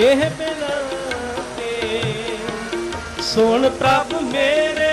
ਇਹ ਬਿਨਤੀ ਸੁਣ ਪ੍ਰਭ ਮੇਰੇ